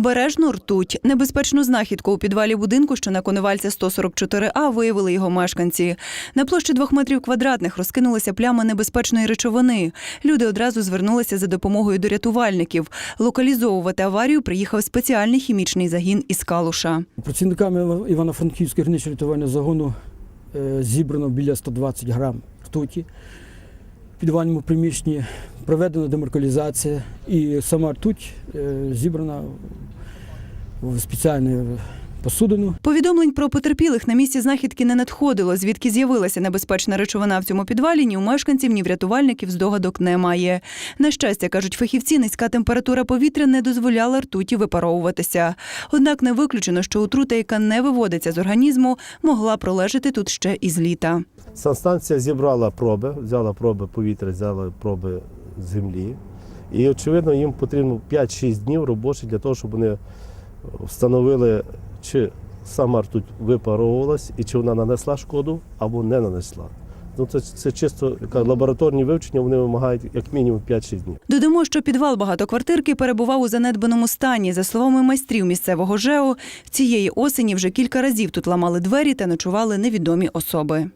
Обережно ртуть. Небезпечну знахідку у підвалі будинку, що на Коневальця 144А, виявили його мешканці. На площі двох метрів квадратних розкинулися плями небезпечної речовини. Люди одразу звернулися за допомогою до рятувальників. Локалізовувати аварію приїхав спеціальний хімічний загін із Калуша. Працівниками Івано-Франківського гірничо рятувального загону е, зібрано біля 120 грам ртуті. Підвальному приміщенні проведена демаркалізація і сама ртуть е, зібрана в спеціальну посудину. Повідомлень про потерпілих на місці знахідки не надходило. Звідки з'явилася небезпечна речовина в цьому підвалі, ні у мешканців, ні в рятувальників здогадок немає. На щастя, кажуть фахівці, низька температура повітря не дозволяла ртуті випаровуватися. Однак не виключено, що отрута, яка не виводиться з організму, могла пролежати тут ще із літа. Санстанція зібрала проби, взяла проби повітря, взяла проби землі. І, очевидно, їм потрібно 5-6 днів робочих для того, щоб вони встановили, чи сама ртуть випаровувалась і чи вона нанесла шкоду або не нанесла. Ну, це, це чисто лабораторні вивчення, вони вимагають як мінімум 5-6 днів. Додамо, що підвал багатоквартирки перебував у занедбаному стані. За словами майстрів місцевого ЖЕО, цієї осені вже кілька разів тут ламали двері та ночували невідомі особи.